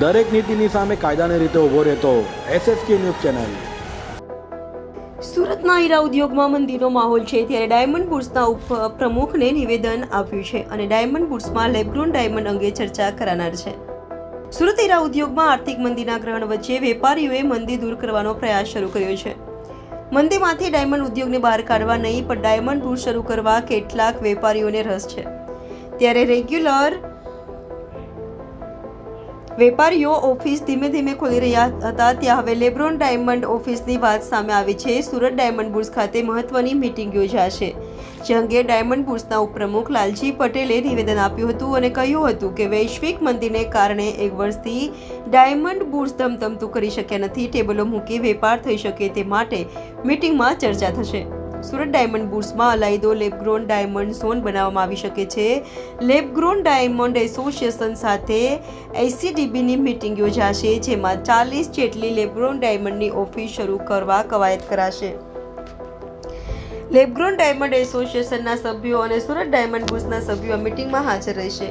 દરેક નીતિની સામે કાયદાની રીતે ઊભો રહેતો એસએસકે ન્યૂઝ ચેનલ. સુરતના હીરા ઉદ્યોગમાં મંદીનો માહોલ છે ત્યારે ડાયમંડ બુર્સના ઉપ પ્રમુખને નિવેદન આપ્યું છે અને ડાયમંડ બુર્સમાં લેબ્રોન ડાયમંડ અંગે ચર્ચા કરાનાર છે. સુરત હીરા ઉદ્યોગમાં આર્થિક મંદીના ગ્રહણ વચ્ચે વેપારીઓએ મંદી દૂર કરવાનો પ્રયાસ શરૂ કર્યો છે. મંદીમાંથી ડાયમંડ ઉદ્યોગને બહાર કાઢવા નહીં, પણ ડાયમંડ બુર્સ શરૂ કરવા કેટલાક વેપારીઓને રસ છે. ત્યારે રેગ્યુલર વેપારીઓ ઓફિસ ધીમે ધીમે ખોલી રહ્યા હતા. ત્યાં હવે લેબ્રોન ડાયમંડ ઓફિસની વાત સામે આવી છે. સુરત ડાયમંડ બુર્સ ખાતે મહત્વની મીટિંગ યોજાશે, જે અંગે ડાયમંડ બુર્સના ઉપપ્રમુખ લાલજી પટેલે નિવેદન આપ્યું હતું અને કહ્યું હતું કે વૈશ્વિક મંદીને કારણે એક વર્ષથી ડાયમંડ બુર્સ ધમધમતું કરી શક્યા નથી. ટેબલો મૂકી વેપાર થઈ શકે તે માટે મિટિંગમાં ચર્ચા થશે. સુરત ડાયમંડ બુર્સમાં અલાયદો લેબગ્રોન ડાયમંડ ઝોન બનાવવામાં આવી શકે છે. લેબગ્રોન ડાયમંડ એસોસિએશન સાથે એસીડીબીની મિટિંગ યોજાશે, જેમાં ચાલીસ જેટલી લેબગ્રોન ડાયમંડની ઓફિસ શરૂ કરવા કવાયત કરાશે. લેબગ્રોન ડાયમંડ એસોસિએશનના સભ્યો અને સુરત ડાયમંડ બુર્સના સભ્યો મીટિંગમાં હાજર રહેશે.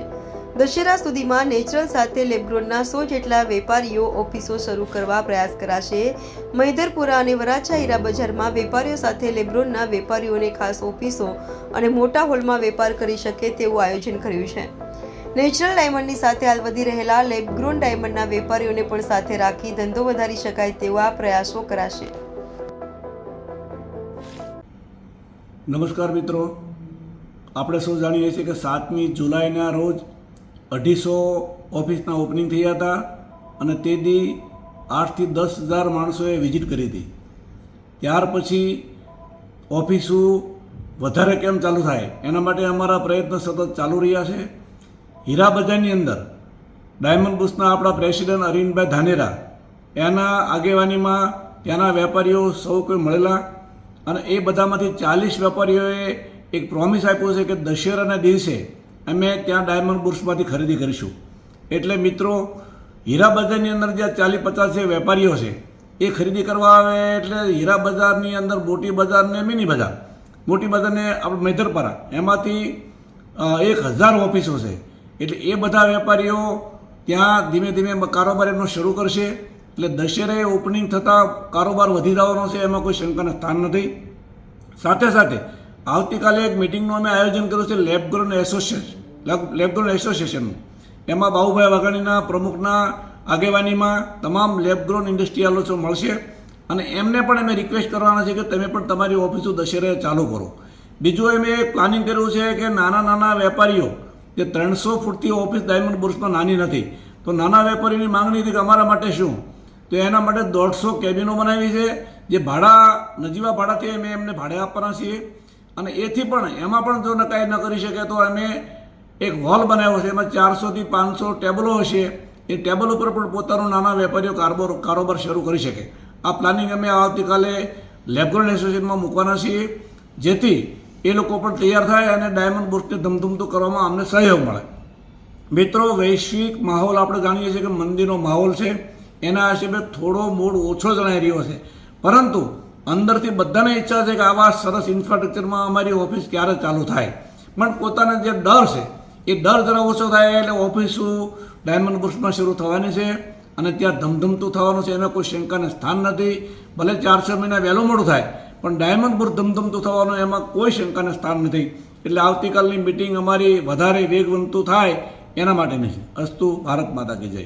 દશેરા સુધીમાં નેચરલ સાથે લેબગ્રોનના સો જેટલા વેપારીઓ ઓફિસો શરૂ કરવા પ્રયાસ કરાશે. મૈદરપુરા અને વરાછા હીરા બજારમાં વેપારીઓ સાથે લેબ્રોનના વેપારીઓને ખાસ ઓફિસો અને મોટા હોલમાં વેપાર કરી શકે તેવું આયોજન કર્યું છે. નેચરલ ડાયમંડની સાથે હાલ વધી રહેલા લેબગ્રોન ડાયમંડના વેપારીઓને પણ સાથે રાખી ધંધો વધારી શકાય તેવા પ્રયાસો કરાશે. નમસ્કાર મિત્રો. આપણે સૌ જાણીએ છીએ કે સાતમી જુલાઈના રોજ અઢીસો ઓફિસના ઓપનિંગ થયા હતા અને તે દી આઠથી દસ હજાર માણસોએ વિઝિટ કરી હતી. ત્યાર પછી ઓફિસો વધારે કેમ ચાલુ થાય? એના માટે અમારા પ્રયત્ન સતત ચાલુ રહ્યા છે. હીરા બજારની અંદર ડાયમંડ બુસના આપણા પ્રેસિડેન્ટ અરવિંદભાઈ ધાનેરા, એના આગેવાનીમાં ત્યાંના વેપારીઓ સૌ કોઈ મળેલા અને એ બધામાંથી ચાલીસ વેપારીઓએ એક પ્રોમિસ આપ્યો છે કે દશેરાના દિવસે અમે ત્યાં ડાયમંડ બુર્સમાંથી ખરીદી કરીશું. એટલે મિત્રો, હીરા બજારની અંદર જે ચાલીસ પચાસ જે વેપારીઓ છે, એ ખરીદી કરવા આવે એટલે હીરા બજારની અંદર મોટી બજાર ને મિની બજાર. મોટી બજારને આપણે મેધરપરા, એમાંથી એક હજાર ઓફિસો છે. એટલે એ બધા વેપારીઓ ત્યાં ધીમે ધીમે કારોબાર એમનો શરૂ કરશે. એટલે દશેરે ઓપનિંગ થતાં કારોબાર વધી જવાનો છે, એમાં કોઈ શંકાનું સ્થાન નથી. સાથે સાથે આવતીકાલે એક મિટિંગનું અમે આયોજન કર્યું છે લેબગ્રોન એસોસિએશન લેબગ્રોન એસોસિએશનનું. એમાં બાહુભાઈ વાઘાણીના પ્રમુખના આગેવાનીમાં તમામ લેબગ્રોન ઇન્ડસ્ટ્રીયાલો મળશે અને એમને પણ અમે રિક્વેસ્ટ કરવાના છે કે તમે પણ તમારી ઓફિસો દશેરે ચાલુ કરો. બીજું અમે એક પ્લાનિંગ કર્યું છે કે નાના નાના વેપારીઓ, જે ત્રણસો ફૂટથી ઓફિસ ડાયમંડ બુર્સમાં નાની નથી, તો નાના વેપારીની માંગણી હતી કે અમારા માટે શું? તો એના માટે દોઢસો કેબિનો બનાવી છે, જે ભાડા, નજીવા ભાડાથી અમે એમને ભાડે આપવાના છીએ. અને એથી પણ, એમાં પણ જો નકાઈ ન કરી શકે તો અમે એક હોલ બનાવ્યો છે. એમાં ચારસોથી પાંચસો ટેબલો હશે. એ ટેબલ ઉપર પણ પોતાનો નાના વેપારીઓ કારોબાર કારોબાર શરૂ કરી શકે. આ પ્લાનિંગ અમે આવતીકાલે લેબગ્રોન એસોસિએશનમાં મૂકવાના છીએ. જેથી એ લોકો પણ તૈયાર થાય અને ડાયમંડ બુર્સને ધમધમતું કરવામાં અમને સહયોગ મળે. મિત્રો, વૈશ્વિક માહોલ આપણે જાણીએ છીએ કે મંદીનો માહોલ છે. એના હિસાબે થોડો મૂડ ઓછો જણાઈ રહ્યો છે. પરંતુ અંદરથી બધાને ઈચ્છા છે કે આવા સરસ ઇન્ફ્રાસ્ટ્રક્ચરમાં અમારી ઓફિસ ક્યારે ચાલુ થાય. પણ પોતાના જે ડર છે, એ ડર જરા ઓછો થાય એટલે ઓફિસો ડાયમંડ બુર્સમાં શરૂ થવાની છે અને ત્યાં ધમધમતું થવાનું છે એમાં કોઈ શંકાને સ્થાન નથી. ભલે ચાર છ મહિના વહેલું મોડું થાય, પણ ડાયમંડ બુર ધમધમતું થવાનું એમાં કોઈ શંકાને સ્થાન નથી. એટલે આવતીકાલની મિટિંગ અમારી વધારે વેગવંતું થાય એના માટેની છે અસ્તુ ભારત માતા કે જય.